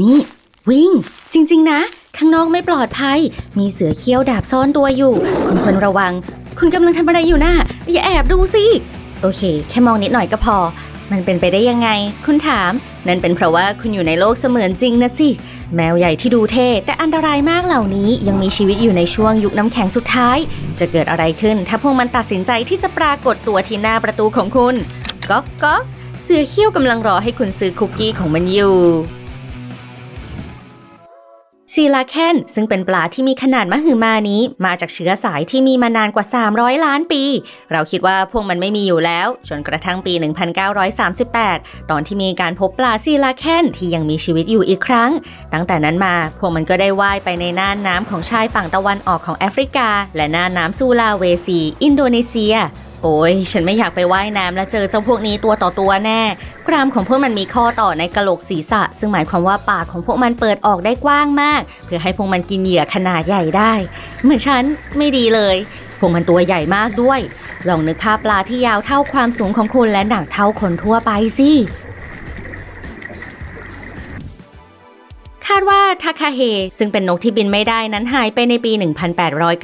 นี่ วิ่ง จริง ๆ นะ ข้างนอกไม่ปลอดภัย มีเสือเขี้ยวดาบซ่อนตัวอยู่ คุณควรระวัง คุณกำลังทำอะไรอยู่น่ะอย่าแอบดูสิ โอเค แค่มองนิดหน่อยก็พอ มันเป็นไปได้ยังไง คุณถาม นั่นเป็นเพราะว่าคุณอยู่ในโลกเสมือนจริงนะสิ แมวใหญ่ที่ดูเท่แต่อันตรายมากเหล่านี้ยังมีชีวิตอยู่ในช่วงยุคน้ำแข็งสุดท้าย จะเกิดอะไรขึ้น ถ้าพวกมันตัดสินใจที่จะปรากฏตัวที่หน้าประตูของคุณ ก๊อกก๊อกเสือเขี้ยวกำลังรอให้คุณซื้อคุกกี้ของมันอยู่ ซีลาแคนซึ่งเป็นปลาที่มีขนาดมหึมานี้ มาจากเชื้อสายที่มีมานานกว่า 300 ล้านปี เราคิดว่าพวกมันไม่มีอยู่แล้ว จนกระทั่งปี 1938 ตอนที่มีการพบปลาซีลาแคนที่ยังมีชีวิตอยู่อีกครั้ง ตั้งแต่นั้นมาพวกมันก็ได้ว่ายไปในน่านน้ำของชายฝั่งตะวันออกของแอฟริกา และน่านน้ำซูลาเวซี อินโดนีเซีย โอ้ยฉันไม่อยากไปไว่ายน้ำแล้วเจอเจ้าพวกนี้ตัวต่อตัวแน่ กรามของพวกมันมีข้อต่อในกระโหลกศีรษะ ซึ่งหมายความว่าปากของพวกมันเปิดออกได้กว้างมาก เพื่อให้พวกมันกินเหยื่อขนาดใหญ่ได้ เหมือนฉันไม่ดีเลย พวกมันตัวใหญ่มากด้วย ลองนึกภาพปลาที่ยาวเท่าความสูงของคุณและหนักเท่าคนทั่วไปสิ ทาคาเฮซึ่งเป็นนกที่บินไม่ได้นั้นหายไปในปี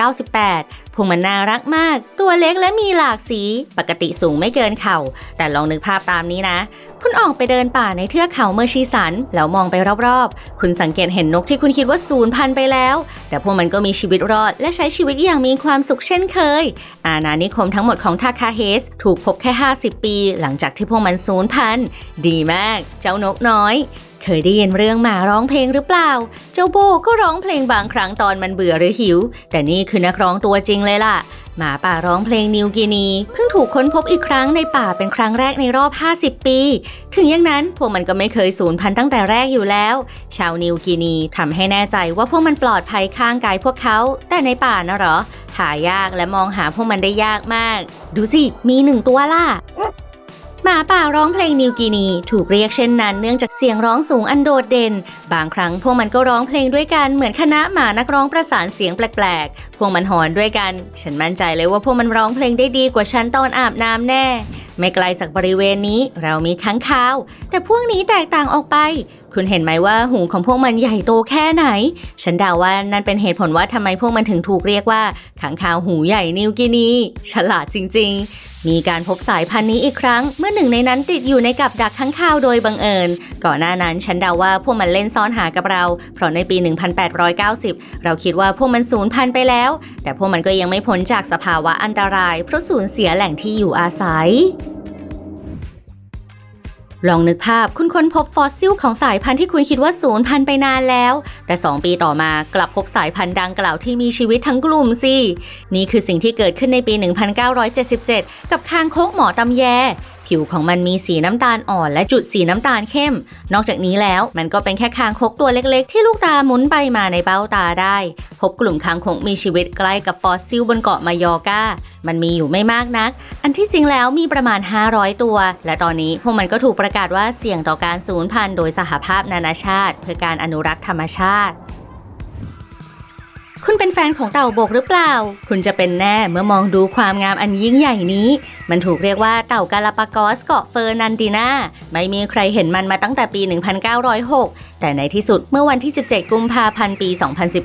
1898 พวกมันน่ารักมาก ตัวเล็กและมีหลากสี ปกติสูงไม่เกินเข่า แต่ลองนึกภาพตามนี้นะ คุณออกไปเดินป่าในเทือกเขาเมอร์ชีสัน แล้วมองไปรอบๆ คุณสังเกตเห็นนกที่คุณคิดว่าสูญพันธุ์ไปแล้ว แต่พวกมันก็มีชีวิตรอด และใช้ชีวิตอย่างมีความสุขเช่นเคย อาณานิคมทั้งหมดของทาคาเฮสถูกพบแค่ 50 ปี หลังจากที่พวกมันสูญพันธุ์ ดีมาก เจ้านกน้อย เคยได้ยินเรื่องหมาร้องเพลงหรือเปล่า เจ้าโบก็ร้องเพลงบางครั้งตอนมันเบื่อหรือหิว แต่นี่คือนักร้องตัวจริงเลยล่ะ หมาป่าร้องเพลงนิวกินี เพิ่งถูกค้นพบอีกครั้งในป่าเป็นครั้งแรกในรอบ 50 ปี ถึงอย่างนั้นพวกมันก็ไม่เคยสูญพันธุ์ตั้งแต่แรกอยู่แล้ว ชาวนิวกินีทำให้แน่ใจว่าพวกมันปลอดภัยข้างกายพวกเขา แต่ในป่านะหรอ หายากและมองหาพวกมันได้ยากมาก ดูสิ มีหนึ่งตัวล่ะ หมาป่าร้องเพลงนิวกินี ถูกเรียกเช่นนั้นเนื่องจากเสียงร้องสูงอันโดดเด่น บางครั้งพวกมันก็ร้องเพลงด้วยกันเหมือนคณะหมานักร้องประสานเสียงแปลกๆ พวกมันหอนด้วยกัน ฉันมั่นใจเลยว่าพวกมันร้องเพลงได้ดีกว่าฉันตอนอาบน้ำแน่ไม่ไกลจากบริเวณนี้เรามีค้างคาว แต่พวกนี้แตกต่างออกไป คุณเห็นไหมว่าหูของพวกมันใหญ่โตแค่ไหน ฉันเดาว่านั่นเป็นเหตุผลว่าทำไมพวกมันถึงถูกเรียกว่าค้างคาวหูใหญ่นิวกินี ฉลาดจริง ๆ มีการพบสายพันธุ์นี้อีกครั้ง เมื่อหนึ่งในนั้นติดอยู่ในกับดักข้างคาวโดยบังเอิญ ก่อนหน้านั้นฉันเดาว่าพวกมันเล่นซ่อนหากับเรา เพราะในปี 1890 เราคิดว่าพวกมันสูญพันธุ์ไปแล้ว แต่พวกมันก็ยังไม่พ้นจากสภาวะอันตรายเพราะสูญเสียแหล่งที่อยู่อาศัย ลองนึกภาพคุณค้นพบฟอสซิลของสายพันธุ์ที่คุณคิดว่าสูญพันธุ์ไปนานแล้ว แต่ 2 ปีต่อมากลับพบสายพันธุ์ดังกล่าวที่มีชีวิตทั้งกลุ่มสินี่คือสิ่งที่เกิดขึ้นในปี 1977 กับคางโคกหมอตำแย ผิวของมันมีสีน้ำตาลอ่อนและจุดสีน้ำตาลเข้ม นอกจากนี้แล้วมันก็เป็นแค่คางคกตัวเล็กๆ ที่ลูกตาหมุนไปมาในเบ้าตาได้ พบกลุ่มคางคกมีชีวิตใกล้กับฟอสซิลบนเกาะมายอร์กามันมีอยู่ไม่มากนัก อันที่จริงแล้วมีประมาณ 500 ตัว และตอนนี้พวกมันก็ถูกประกาศว่าเสี่ยงต่อการสูญพันธุ์โดยสหภาพนานาชาติ เพื่อการอนุรักษ์ธรรมชาติ คุณเป็นแฟนของเต่าบกหรือเปล่า คุณจะเป็นแน่เมื่อมองดูความงามอันยิ่งใหญ่นี้ มันถูกเรียกว่าเต่ากาลาปากอสเกาะเฟอร์นันดินาไม่มีใครเห็นมันมาตั้งแต่ปี 1906 แต่ในที่สุดเมื่อวันที่ 17 กุมภาพันธ์ปี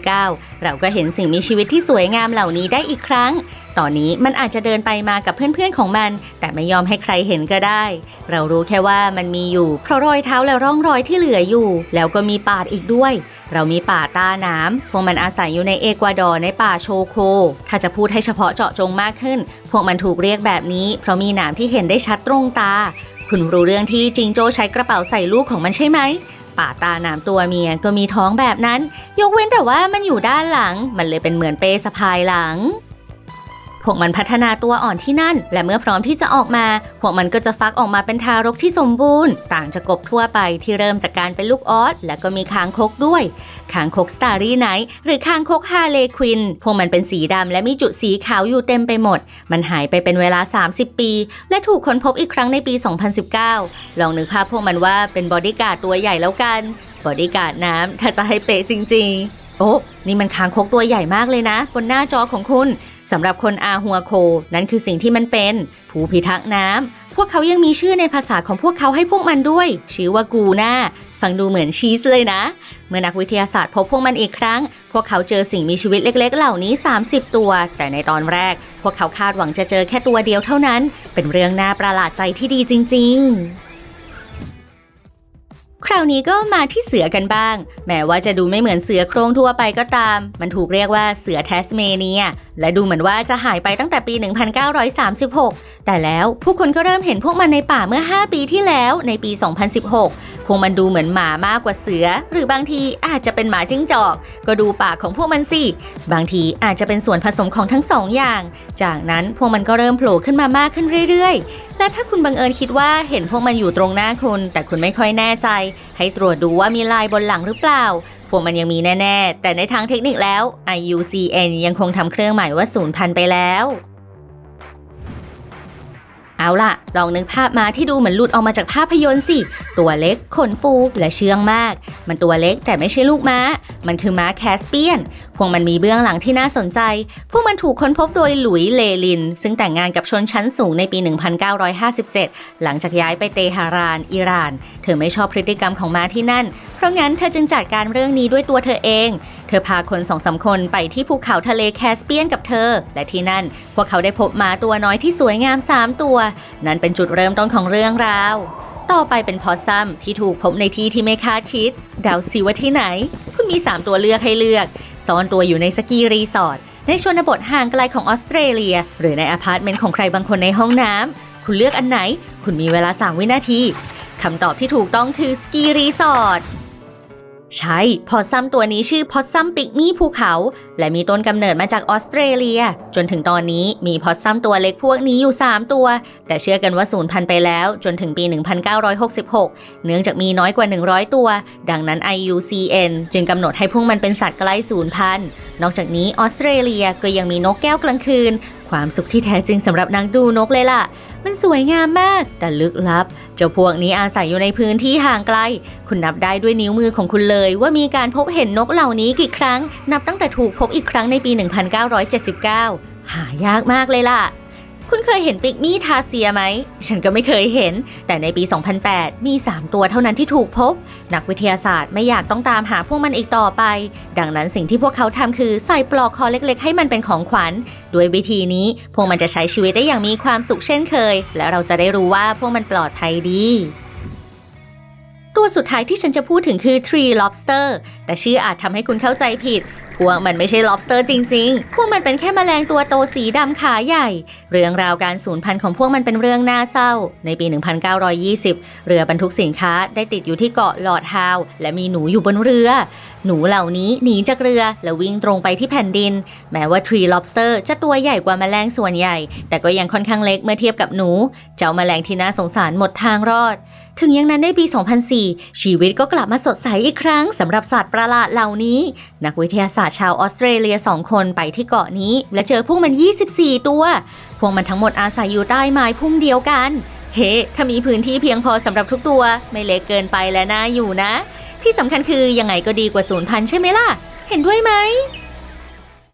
2019 เราก็เห็นสิ่งมีชีวิตที่สวยงามเหล่านี้ได้อีกครั้ง ตอนนี้มันอาจจะเดินไปมากับเพื่อนๆของมัน แต่ไม่ยอมให้ใครเห็นก็ได้ เรารู้แค่ว่ามันมีอยู่ เพราะรอยเท้าและร่องรอยที่เหลืออยู่ แล้วก็มีป่าอีกด้วย เรามีป่าตาน้ำพวกมันอาศัยอยู่ในเอกวาดอร์ในป่าโชโค ถ้าจะพูดให้เฉพาะเจาะจงมากขึ้น พวกมันถูกเรียกแบบนี้ เพราะมีหนามที่เห็นได้ชัดตรงตา คุณรู้เรื่องที่จิงโจ้ใช้กระเป๋าใส่ลูกของมันใช่ไหมป่าตาหน้ำตัวเมียก็มีท้องแบบนั้น ยกเว้นแต่ว่ามันอยู่ด้านหลัง มันเลยเป็นเหมือนเปสะพายหลัง พวกมันพัฒนาตัวอ่อนที่นั่น และเมื่อพร้อมที่จะออกมา พวกมันก็จะฟักออกมาเป็นทารกที่สมบูรณ์ ต่างจากกบทั่วไปที่เริ่มจากการเป็นลูกออสและก็มีคางคกด้วยคางคกสตารี่ไนท์หรือคางคกฮาเลควิน พวกมันเป็นสีดำและมีจุดสีขาวอยู่เต็มไปหมด มันหายไปเป็นเวลา 30 ปี และถูกค้นพบอีกครั้งในปี 2019 ลองนึกภาพพวกมันว่าเป็นบอดี้การ์ดตัวใหญ่แล้วกันบอดี้การ์ดน้ำถ้าจะให้เป๊ะจริง ๆ โอ้ นี่มันคางคกตัวใหญ่มากเลยนะ บนหน้าจอของคุณ สำหรับคนอาหัวโค นั่นคือสิ่งที่มันเป็น ผู้พิทักษ์น้ำ พวกเขายังมีชื่อในภาษาของพวกเขาให้พวกมันด้วย ชื่อว่ากูน่าฟฟังดูเหมือนชีสเลยนะ เมื่อนักวิทยาศาสตร์พบพวกมันอีกครั้ง พวกเขาเจอสิ่งมีชีวิตเล็ก ๆ เหล่านี้ 30 ตัว แต่ในตอนแรก พวกเขาคาดหวังจะเจอแค่ตัวเดียวเท่านั้น เป็นเรื่องน่าประหลาดใจที่ดีจริง ๆ คราวนี้ก็มาที่เสือกันบ้าง แม้ว่าจะดูไม่เหมือนเสือโครงทั่วไปก็ตาม มันถูกเรียกว่าเสือแทสเมเนีย และดูเหมือนว่าจะหายไปตั้งแต่ปี 1936 แต่แล้วผู้คนก็เริ่มเห็นพวกมันในป่าเมื่อ 5 ปีที่แล้วในปี 2016 พวกมันดูเหมือนหมามากกว่าเสือ หรือบางทีอาจจะเป็นหมาจิ้งจอก ก็ดูปากของพวกมันสิ บางทีอาจจะเป็นส่วนผสมของทั้งสองอย่าง จากนั้นพวกมันก็เริ่มโผล่ขึ้นมามากขึ้นเรื่อย ๆ และถ้าคุณบังเอิญคิดว่าเห็นพวกมันอยู่ตรงหน้าคุณ แต่คุณไม่ค่อยแน่ใจให้ตรวจดูว่ามีลายบนหลังหรือเปล่า พวกมันยังมีแน่ ๆ แต่ในทางเทคนิคแล้ว IUCN ยังคงทำเครื่องหมายว่าสูญพันธุ์ไปแล้ว เอาล่ะ ลองนึกภาพมาที่ดูเหมือนหลุดออกมาจากภาพยนตร์สิ ตัวเล็ก ขนฟู และเชื่องมาก มันตัวเล็กแต่ไม่ใช่ลูกม้า มันคือม้าแคสเปียน พวกมันมีเบื้องหลังที่น่าสนใจ พวกมันถูกค้นพบโดยหลุยส์เลลิน ซึ่งแต่งงานกับชนชั้นสูงในปี 1957 หลังจากย้ายไปเตหะราน อิหร่าน เธอไม่ชอบพฤติกรรมของม้าที่นั่น เพราะงั้นเธอจึงจัดการเรื่องนี้ด้วยตัวเธอเอง เธอพาคนสองสามคนไปที่ภูเขาทะเลแคสเปียนกับเธอ และที่นั่น พวกเขาได้พบม้าตัวน้อยที่สวยงาม 3 ตัว นั่นเป็นจุดเริ่มต้นของเรื่องราว ต่อไปเป็นพอซัมที่ถูกพบในที่ที่ไม่คาดคิดเดาสิว่าที่ไหน มี 3 ตัวเลือกให้เลือก ซ่อนตัวอยู่ในสกีรีสอร์ทในชนบทห่างไกลของออสเตรเลีย หรือในอพาร์ตเมนต์ของใครบางคนในห้องน้ำคุณเลือกอันไหน คุณมีเวลา 3 วินาทีคำตอบที่ถูกต้องคือสกีรีสอร์ทใช่ พอซัมตัวนี้ชื่อพอซัมปิกมี่ภูเขา และมีต้นกำเนิดมาจากออสเตรเลีย จนถึงตอนนี้มีพอซัมตัวเล็กพวกนี้อยู่ 3 ตัว แต่เชื่อกันว่าสูญพันธุ์ไปแล้วจนถึงปี 1966 เนื่องจากมีน้อยกว่า 100 ตัว ดังนั้น IUCN จึงกำหนดให้พวกมันเป็นสัตว์ใกล้สูญพันธุ์ นอกจากนี้ออสเตรเลียก็ยังมีนกแก้วกลางคืน ความสุขที่แท้จริงสำหรับนักดูนกเลยล่ะ มันสวยงามมากแต่ลึกลับ เจ้าพวกนี้อาศัยอยู่ในพื้นที่ห่างไกล คุณนับได้ด้วยนิ้วมือของคุณเลย ว่ามีการพบเห็นนกเหล่านี้กี่ครั้ง นับตั้งแต่ถูกพบอีกครั้งในปี 1979 หายากมากเลยล่ะ คุณเคยเห็นปิกมี่ทาเซียไหม ฉันก็ไม่เคยเห็น แต่ในปี 2008 มี 3 ตัวเท่านั้นที่ถูกพบ นักวิทยาศาสตร์ไม่อยากต้องตามหาพวกมันอีกต่อไป ดังนั้นสิ่งที่พวกเขาทำคือใส่ปลอกคอเล็กๆ ให้มันเป็นของขวัญ ด้วยวิธีนี้พวกมันจะใช้ชีวิตได้อย่างมีความสุขเช่นเคย และเราจะได้รู้ว่าพวกมันปลอดภัยดีตัวสุดท้ายที่ฉันจะพูดถึงคือ Tree Lobster แต่ชื่ออาจทำให้คุณเข้าใจผิด พวกมันไม่ใช่ lobster จริง ๆ พวกมันเป็นแค่แมลงตัวโตสีดำขาใหญ่ เรื่องราวการสูญพันธุ์ของพวกมันเป็นเรื่องน่าเศร้า ในปี 1920 เรือบรรทุกสินค้าได้ติดอยู่ที่เกาะลอดฮาว และมีหนูอยู่บนเรือ หนูเหล่านี้หนีจากเรือและวิ่งตรงไปที่แผ่นดิน แม้ว่า Tree Lobster จะตัวใหญ่กว่าแมลงส่วนใหญ่ แต่ก็ยังค่อนข้างเล็กเมื่อเทียบกับหนู เจ้าแมลงที่น่าสงสารหมดทางรอด ถึงอย่างนั้นในปี 2004 ชีวิตก็กลับมาสดใสอีกครั้งสำหรับสัตว์ประหลาดเหล่านี้ นักวิทยาศาสตร์ชาวออสเตรเลีย 2 คนไปที่เกาะนี้ และเจอพวกมัน 24 ตัว พวกมันทั้งหมดอาศัยอยู่ใต้ไม้พุ่มเดียวกัน เฮ้ ถ้ามีพื้นที่เพียงพอสำหรับทุกตัว ไม่เล็กเกินไปและน่าอยู่นะ ที่สำคัญคือยังไงก็ดีกว่าศูนย์พันใช่ไหมล่ะ เห็นด้วยไหม